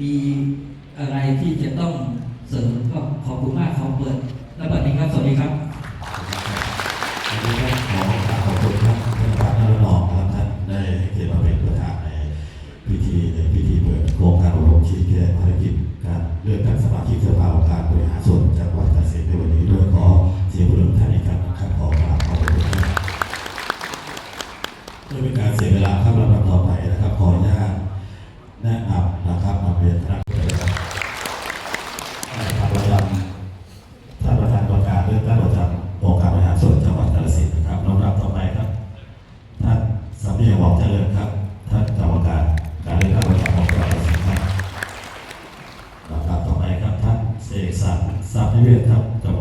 มีอะไรที่จะต้องเสริมก็ขอบคุณมากขอเปิด แล้วบัดนี้ครับ สวัสดีครับ เอกสรรทรัพย์นิเวทครับจบ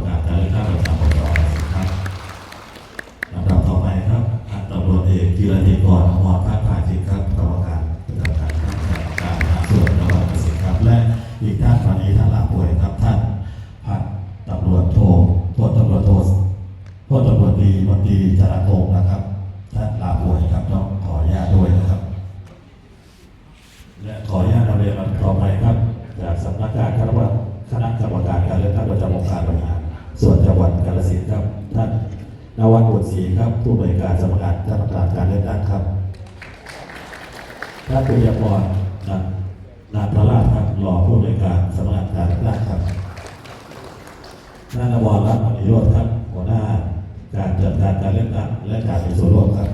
นวัดบุตรศรีครับผู้บริการสำนักงานคณะกรรมการการเลือกตั้งครับท่านปิยพรนันาพระราชครับรอผู้บริการสำนักงานการเลือกตั้งครับท่านนวรรัตน์มณีโรจน์ครับหัวหน้าการจัดการการเลือกตั้งและการมีส่วนร่วมครับ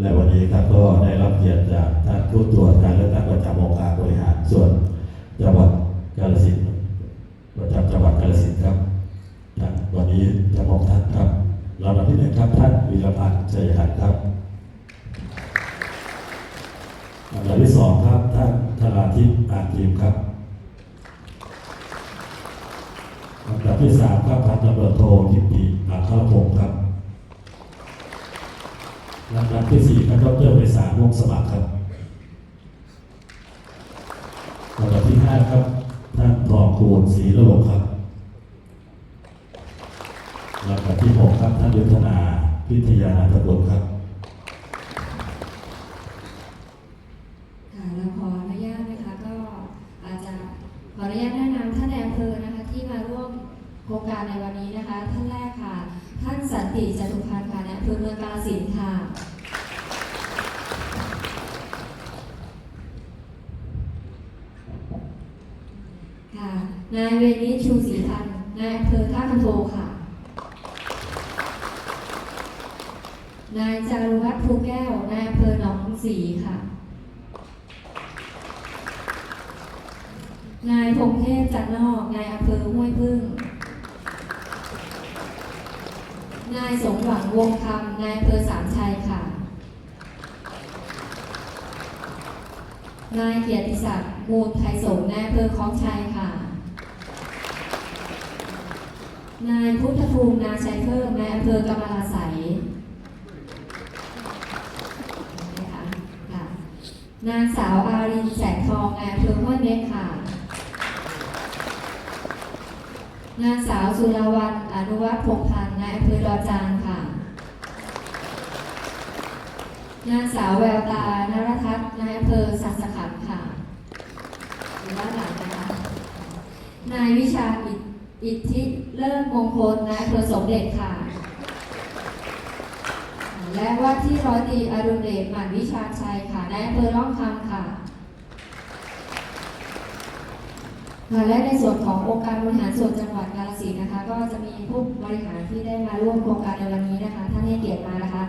และวันนี้ครับก็ได้รับเกียรติจากท่านผู้ตรวจการเลือกตั้งประจำองค์การบริหารส่วนจังหวัดกาฬสินธุ์ประจำจังหวัดกาฬสินธุ์ครับ นี้จะมองท่านครับลำดับที่หนึ่งครับท่านวีรพันธ์ชัยหันครับลำดับที่สองครับท่านธราทิพย์อ่านทีมครับลำดับที่สามครับพันตำรวจโทกิติอัครพงศ์ครับลำดับที่สี่ครับดรไพศาลวงสมัครครับลำดับที่ห้าครับท่านทองคูณศรีระลกครับ ลำดับที่หกครับท่านยุทธนาพิทยานาถบุตรครับค่ะเราขออนุญาตนะคะก็อาจจะขออนุญาตแนะนำท่านนายอำเภอนะคะที่มาร่วมโครงการในวันนี้นะคะ ท่านแรกค่ะ ท่านสันติจตุพันธ์ค่ะนายอำเภอเมืองกาฬสินธุ์ค่ะค่ะนายเวนิชชูศรีพันธ์นายอำเภอท่าคันโทค่ะ นายจารุวัฒน์ภูแก้ว นายอำเภอหนองกรุงศรีค่ะ นายพงเทพจันนอก นายอำเภอห้วยพึ่ง นายสมหวังวงคำนายอำเภอสามชัยค่ะ นายเกียรติศักดิ์มูลไทยสงนายอำเภอคลองชัยค่ะนายพุทธภูมินาชัยเพิ่มนายอำเภอกำมะลาไส นางสาวอารินแสงทองนายอำเภอห้วยเม็กค่ะ นางสาวสุรวรรณอนุวัฒน์พงพันธ์นายอำเภอดอนจานค่ะ นางสาวแววตานรทัศน์นายอำเภอสัสขันค่ะหรือว่าหลานนะคะ นายวิชาอิทอิทธิเลิศมงคลนายอำเภอสมเด็จค่ะ และว่าที่ร้อยตรีอรุณเดชหมั่นวิชาชัยค่ะนายอำเภอร่องคำค่ะและในส่วนขององค์การบริหารส่วนจังหวัดกาฬสินธุ์นะคะ ก็จะมีผู้บริหารที่ได้มาร่วมโครงการในวันนี้นะคะ ท่านให้เกียรติมานะคะ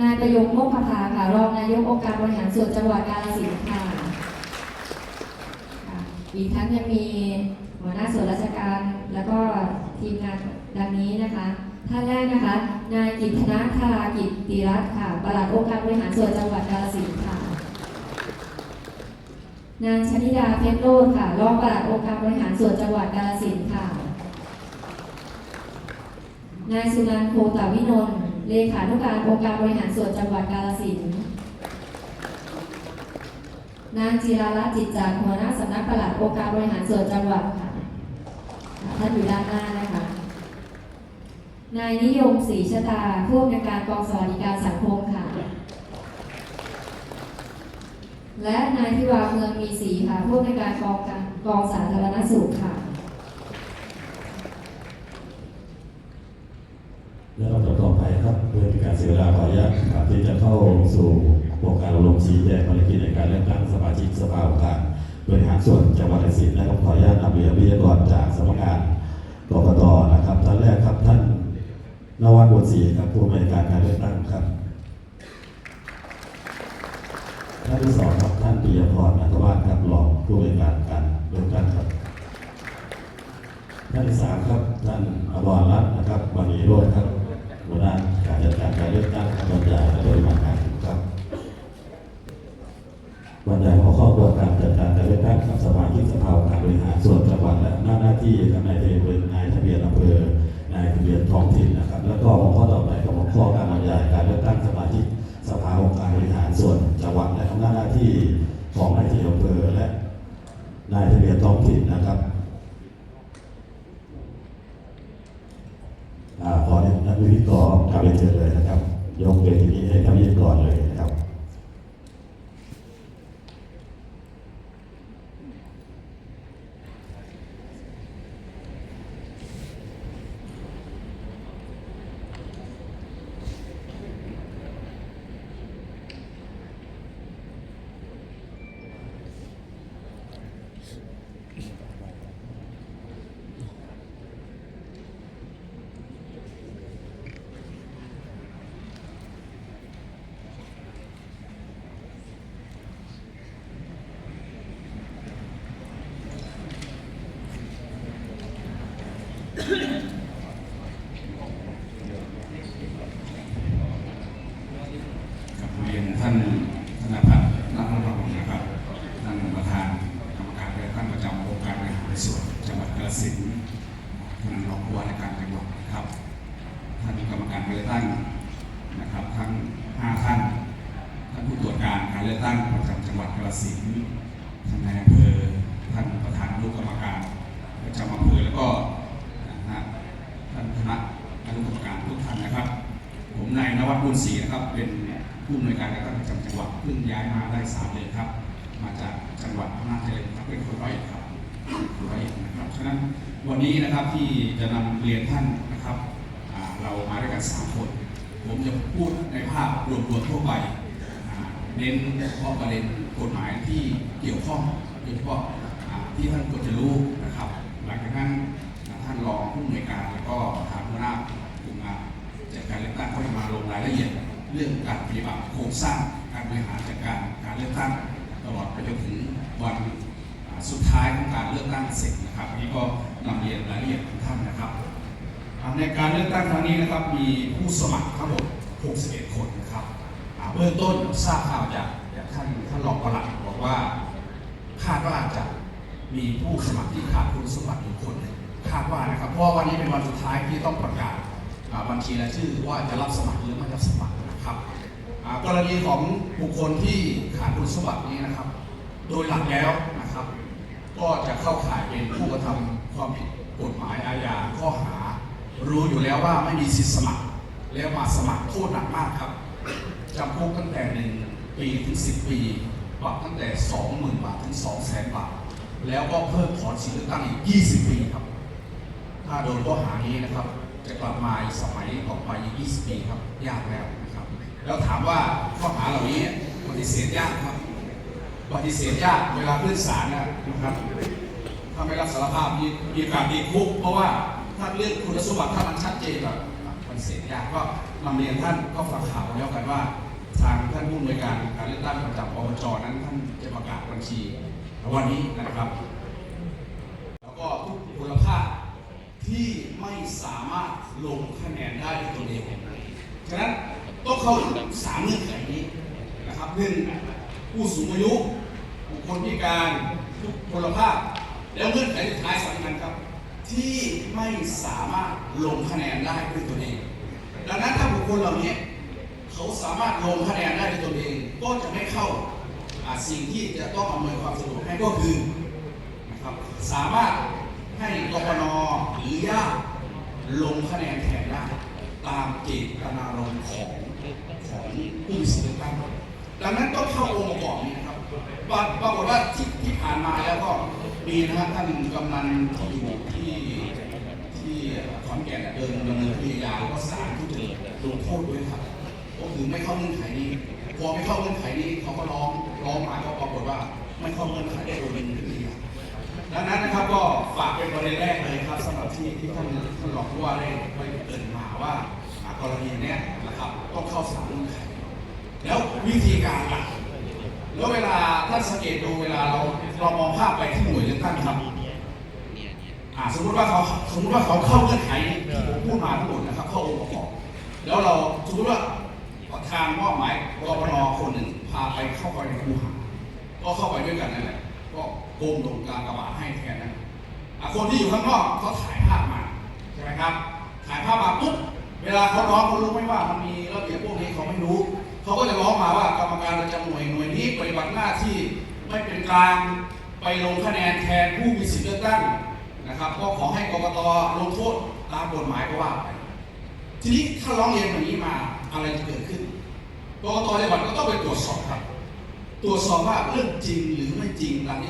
นายประยงโมกขภาค่ะรองนายกองค์การบริหารส่วนจังหวัดกาฬสินธุ์ค่ะค่ะอีกทั้งยังมีหัวหน้าส่วนราชการแล้วก็ทีมงานดังนี้นะคะ ท่านแรกนะคะ นายกิตธนาธารากิตติรัตน์ค่ะปลัดองค์การบริหารส่วนจังหวัดกาฬสินธุ์ค่ะ นางชนิดาเพชรโลดค่ะ รองปลัดองค์การบริหารส่วนจังหวัดกาฬสินธุ์ค่ะ นายสุนันท์โคตาวินนท์เลขานุการองค์การบริหารส่วนจังหวัดกาฬสินธุ์นางจิราลัตน์จิตจันทร์หัวหน้าสำนักปลัดองค์การบริหารส่วนจังหวัดค่ะ ท่านอยู่ด้านหน้านะคะ นายนิยมศรีชะตาผู้อำนวยการกองสวัสดิการสังคมค่ะ และนายธิวาเมืองมีศรีค่ะผู้ในวยการกองการกองสาธารณสุขค่ะ และลำดับต่อไปครับเพื่อเป็นการเสียเวลาขออนุญาตครับที่จะเข้าสู่โครงการอบรมชี้แจงภารกิจในการเลือกตั้งสมาชิกสภาองค์การบริหารส่วนจังหวัดระนองและขออนุญาตนำเรียนวิทยากรจากสำนักงานกรกตนะครับท่านแรกครับท่าน นวัดบุญศรีครับผู้อำนวยการการเลือกตั้งครับท่านที่สองครับท่านปิยพรอัตวาสครับรองผู้อำนวยการการเลือกตั้งครับท่านที่สามครับท่านอภรรัตน์นะครับวันนี้โรจน์ครับหัวหน้าการจัดการการเลือกตั้งบรรยายและปฏิบัติงานครับบรรยายหัวข้อกระบวการจัดการการเลือกตั้งครับสมาชิกสภาการบริหารส่วนจังหวัดและหน้าหน้าที่ครับนายทะ นายทะเบียนท้องถิ่นนะครับอ่าขอให้นักวิทยากรกลับไปเชิญเลยนะครับ ยกเป็นที่นี้ให้นักวิทยากรเลย กับเรียนท่านธนพัฒน์นักนรงค์นะครับท่านประธานกรรมการและท่านประจำองค์การบริหารส่วนจังหวัดกาฬสินธุ์ท่านรองผู้ว่าราชการจังหวัดนะครับ ท่านกรรมการเลือกตั้งนะครับทั้งห้าท่านท่านผู้ตรวจการการเลือกตั้งประจำจังหวัดกาฬสินธุ์ท่านนายอำเภอท่านประธานอนุกรรมการประจำอำเภอแล้วก็นะฮะท่านคณะอนุกรรมการทุกท่านนะครับ ผมนายนวัด บุญศรีนะครับเป็นผู้อำนวยการการประจำจังหวัดเพิ่งย้ายมาได้สามเดือนครับ มาจากจังหวัดอำนาจเจริญครับเป็นคนร้อยเอ็ดครับคนร้อยเอ็ดนะครับฉะนั้นวันนี้นะครับที่จะนำเรียนท่านนะครับเรามาด้วยกันสามคน ผมจะพูดในภาพรวมๆทั่วไปเน้นเฉพาะประเด็นกฎหมายที่เกี่ยวข้องโดยเฉพาะที่ท่านควรจะรู้นะครับ หลังจากนั้นท่านรองผู้อำนวยการแล้วก็ทางหัวหน้า การเลือกตั้งก็จะมาลงรายละเอียด เรื่องการปฏิบัติโครงสร้างการบริหารจัดการการเลือกตั้งตลอดไปจนถึงวันสุดท้ายของการเลือกตั้งเสร็จนะครับนี้ก็นำเรียนรายละเอียดของท่านนะครับในการเลือกตั้งครั้งนี้นะครับมีผู้สมัครทั้งหมด 61 คนนะครับเบื้องต้นทราบข่าวจากท่านท่านรองปลัดบอกว่าคาดว่าจะมีผู้สมัครที่ขาดคุณสมบัติอยู่คนหนึ่งคาดว่านะครับเพราะว่าวันนี้เป็นวันสุดท้ายที่ต้องประกาศ บัญชีรายชื่อว่าจะรับสมัครหรือไม่รับสมัครนะครับกรณีของบุคคลที่ขาดคุณสมบัตินี้นะครับ โดยหลักแล้วนะครับ ก็จะเข้าข่ายเป็นผู้กระทำความผิดกฎหมายอาญาข้อหา รู้อยู่แล้วว่าไม่มีสิทธิสมัคร แล้วมาสมัครโทษหนักมากครับจำคุกตั้งแต่หนึ่งปีถึงสิบปีปรับตั้งแต่สองหมื่นบาทถึงสองแสนบาท แล้วก็เพิ่มถอนสิทธิเลือกตั้งอีก20ปีครับ ถ้าโดนข้อหานี้นะครับ จะกลับมาอีกสมัยต่อไปอีก20 ปีครับ ยากแล้วนะครับ แล้วถามว่าข้อหาเหล่านี้ปฏิเสธยากครับ ปฏิเสธยากเวลาขึ้นศาลนะครับ ถ้าไม่รับสารภาพมีมีกาสติดคุก เพราะว่าถ้าเรื่องคุณสมบัติถ้ามันชัดเจนแบบปฏิเสธยากก็นำเรียนท่านก็ฝากข่าวแล้วกันว่า ทางท่านผู้อำนวยการการเลือกตั้งประจำอบจนั้นท่านจะประกาศบัญชีวันนี้นะครับ แล้วก็ทุกพลภาพที่ สามารถลงคะแนนได้ด้วยตนเองฉะนั้นต้องเข้าถึงสามเงื่อนไขนี้นะครับหนึ่งผู้สูงอายุบุคคลพิการทุกพลภาพ แล้วเงื่อนไขสุดท้ายสำคัญครับ ที่ไม่สามารถลงคะแนนได้ด้วยตนเอง ดังนั้นถ้าบุคคลเหล่านี้เขาสามารถลงคะแนนได้ด้วยตนเอง ก็จะไม่เข้าสิ่งที่จะต้องอำนวยความสะดวกให้ก็คือนะครับสามารถให้กปนหรือญาติ ลงคะแนนแทนได้ตามเจตนารมณ์ของของผู้มีสิทธิ์เลือกตั้งดังนั้นต้องเข้าองค์ประกอบนี้นะครับปรากฏว่าที่ที่ผ่านมาแล้วก็มีนะฮะท่านกำนันที่อยู่ที่ที่ขอนแก่นเดินดำเนินคดียาวก็ศาลทุจริตลงโทษด้วยครับก็คือไม่เข้าเงื่อนไขนี้พอไม่เข้าเงื่อนไขนี้เขาก็ร้องร้องมาก็ปรากฏว่าไม่เข้าเงื่อนไขได้โดน ดังนั้นนะครับก็ฝากเป็นประเด็นแรกเลยครับสำหรับที่ที่ท่านท่านรองผู้ว่าได้ได้เกรินมาว่ากรณีเนี้ยนะครับต้องเข้าสามเงื่อนไขแล้ววิธีการล่ะแล้วเวลาท่านสังเกตดูเวลาเราเรามองภาพไปที่หน่วยเลือกตั้งครับอ่าสมมติว่าเขาสมมติว่าเขาเข้าเงื่อนไขที่ผมพูดมาทั้งหมดนะครับเข้าองค์ประกอบแล้วเราสมมติว่าทางมอบหมายกปนคนหนึ่งพาไปเข้าไปในคูหาก็เข้าไปด้วยกันนั่นแหละ ก็โกงลงกลางกระบะให้แทนนะคนที่อยู่ข้างนอกเขาถ่ายภาพมาใช่ไหมครับ ถ่ายภาพมาปุ๊บเวลาเขาร้องเขารู้ไหมว่ามันมีระเบียบพวกนี้เขาไม่รู้ เขาก็จะร้องมาว่ากรรมการประจำหน่วยหน่วยนี้ปฏิบัติหน้าที่ไม่เป็นกลางไปลงคะแนนแทนผู้มีสิทธิเลือกตั้งนะครับก็ขอให้กรกตลงโทษตามกฎหมายก็ว่าไปทีนี้ถ้าร้องเรียนแบบนี้มาอะไรจะเกิดขึ้นกรกตจังหวัดก็ต้องไปตรวจสอบครับ ตรวจสอบว่าเรื่องจริงหรือไม่จริงตามที่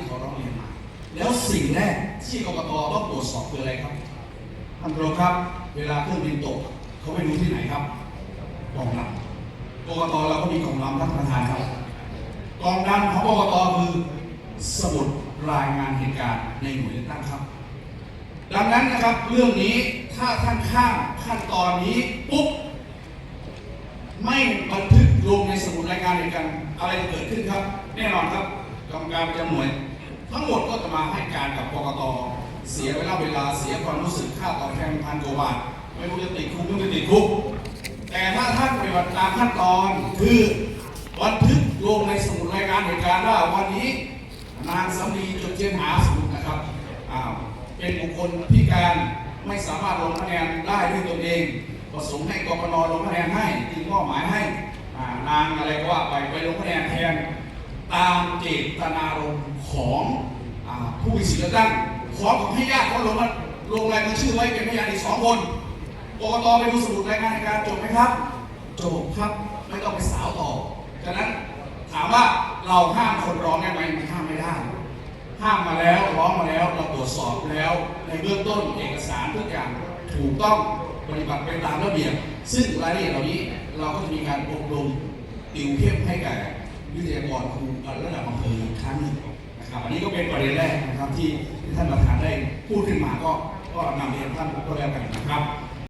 างเรียนมา แล้วสิ่งแรกที่กรกตต้องตรวจสอบคืออะไรครับท่านรองครับ เวลาเครื่องบินตกเขาไปดูที่ไหนครับกองลำกรกตเราก็มีกองลำท่านประธานครับกองดำของกรกตคือสมุดรายงานเหตุการณ์ในหน่วยเลือกตั้งครับ ดังนั้นนะครับเรื่องนี้ถ้าท่านข้ามขั้นตอนนี้ปุ๊บไม่บันทึกลงในสมุดรายงานเหตุการณ์อะไรเกิดขึ้นครับ แน่นอนครับกรรมการประจำหน่วย ทั้งหมดก็จะมาให้การกับกกตเสียเวลาเวลาเสียความรู้สึกค่าตอบแทนพันกว่าบาทไม่รู้จะติดคุกไม่รู้จะติดคุก แต่ถ้าท่านปฏิบัติตามขั้นตอนคือบันทึกลงในสมุดรายงานเหตุการณ์ว่าวันนี้นางสำลีจดเจียนหาสมุดนะครับอ้าวเป็นบุคคลพิการไม่สามารถลงคะแนนได้ด้วยตนเองประสงค์ให้กปนลงคะแนนให้จึงมอบหมายให้นางอะไรก็ว่าไปไปลงคะแนนแทน ตามเจตนารมณ์ของอผู้มีสิทธิ์เลือกตั้งขอขอให้ญาติเขาลงมาลงรายมือชื่อไว้เป็นพยานอีกสองคนกกตไปดูสมุดรายงานในการจบไหมครับ จบครับไม่ต้องไปสาวต่อฉะนั้นถามว่าเราห้ามคนร้องได้ไหมมันห้ามไม่ได้ห้ามมาแล้วร้องมาแล้วเราตรวจสอบแล้วในเบื้องต้นเอกสารทุกอย่างถูกต้องปฏิบัติไปตามระเบียบ ซึ่งรายละเอียดเหล่านี้เราก็จะมีการอบรมติวเข้มให้แก่ วิทยากรครูระดับอำเภออีกครั้งหนึ่งนะครับอันนี้ก็เป็นประเด็นแรกนะครับที่ที่ท่านประธานได้พูดขึ้นมาก็ก็นำเรียนท่านก็แล้วกันนะครับ